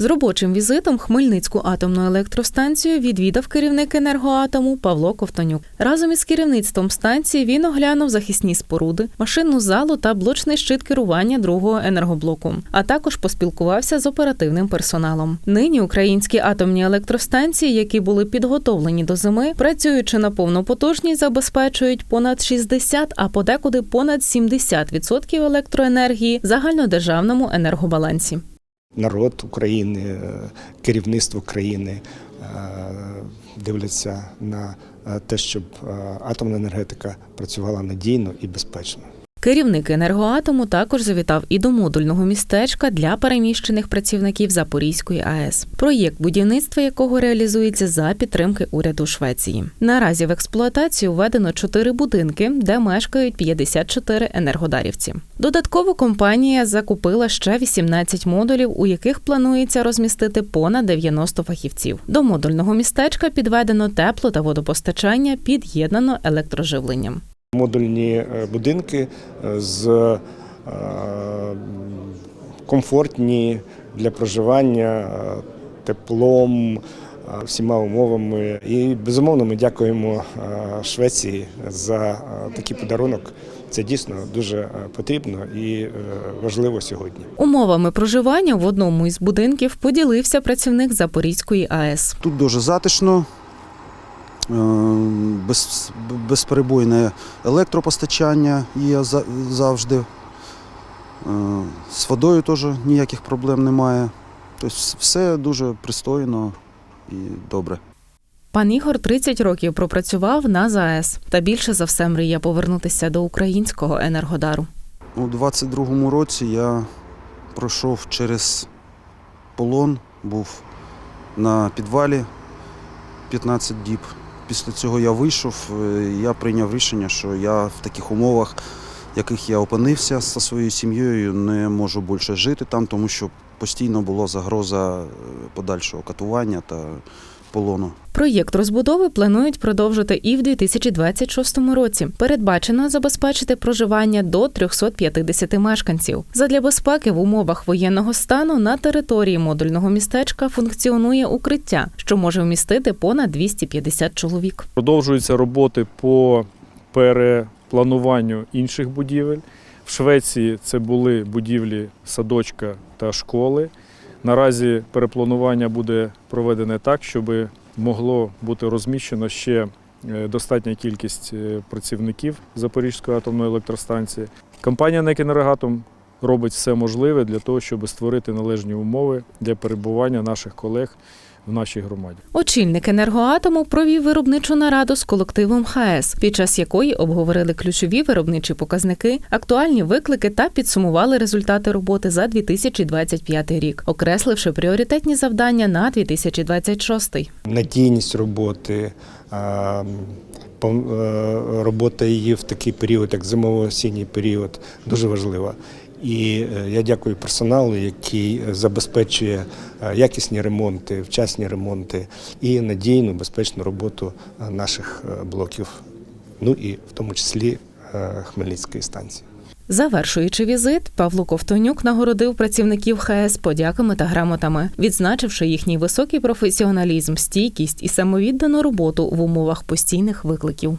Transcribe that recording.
З робочим візитом Хмельницьку атомну електростанцію відвідав керівник енергоатому Павло Ковтонюк. Разом із керівництвом станції він оглянув захисні споруди, машинну залу та блочний щит керування другого енергоблоку, а також поспілкувався з оперативним персоналом. Нині українські атомні електростанції, які були підготовлені до зими, працюючи на повну потужність, забезпечують понад 60, а подекуди понад 70% електроенергії загальнодержавному енергобалансі. Народ України, е, керівництво країни е, дивляться на е, те, щоб атомна енергетика працювала надійно і безпечно. Керівник енергоатому також завітав і до модульного містечка для переміщених працівників Запорізької АЕС, проєкт будівництва якого реалізується за підтримки уряду Швеції. Наразі в експлуатацію введено чотири будинки, де мешкають 54 енергодарівці. Додатково компанія закупила ще 18 модулів, у яких планується розмістити понад 90 фахівців. До модульного містечка підведено тепло та водопостачання, під'єднано електроживленням. Модульні е, будинки е, з е, комфортні для проживання, теплом, всіма умовами. І безумовно ми дякуємо Швеції за такий подарунок. Це дійсно дуже потрібно і важливо сьогодні. Умовами проживання в одному із будинків поділився працівник Запорізької АЕС. Тут дуже затишно, без, безперебойне електропостачання є завжди. Е, З водою теж ніяких проблем немає. Тобто все дуже пристойно і добре. Пан Ігор 30 років пропрацював на ЗАЕС та більше за все мріє повернутися до українського енергодару. У 22-му році я пройшов через полон, був на підвалі 15 діб. Після цього я вийшов, е, я прийняв рішення, що я в таких умовах, в яких я опинився зі своєю сім'єю, не можу більше жити там, тому що постійно була загроза е, подальшого катування та полону. Проєкт розбудови планують продовжити і в 2026 році. Передбачено забезпечити проживання до 350 мешканців. Задля безпеки в умовах воєнного стану на території модульного містечка функціонує укриття, що може вмістити понад 250 чоловік. Продовжуються роботи по переплануванню інших будівель. В Швеції це були будівлі садочка та школи. Наразі перепланування буде проведене так, щоб могло бути розміщено ще е, достатня кількість е, працівників Запорізької атомної електростанції. Компанія «НЕК Енергатом» робить все можливе для того, щоб створити належні умови для перебування наших колег в нашій громаді. Очільник енергоатому провів виробничу нараду з колективом ХАЕС, під час якої обговорили ключові виробничі показники, актуальні виклики та підсумували результати роботи за 2025 рік, окресливши пріоритетні завдання на 2026. надійність роботи, е, робота її в такий період, як зимово-осінній період, дуже важлива. І е, я дякую персоналу, який забезпечує е, якісні ремонти, вчасні ремонти і надійну, безпечну роботу е, наших блоків, ну і в тому числі Хмельницької станції. Завершуючи візит, Павло Ковтонюк нагородив працівників ХАЕС подяками та грамотами, відзначивши їхній високий професіоналізм, стійкість і самовіддану роботу в умовах постійних викликів.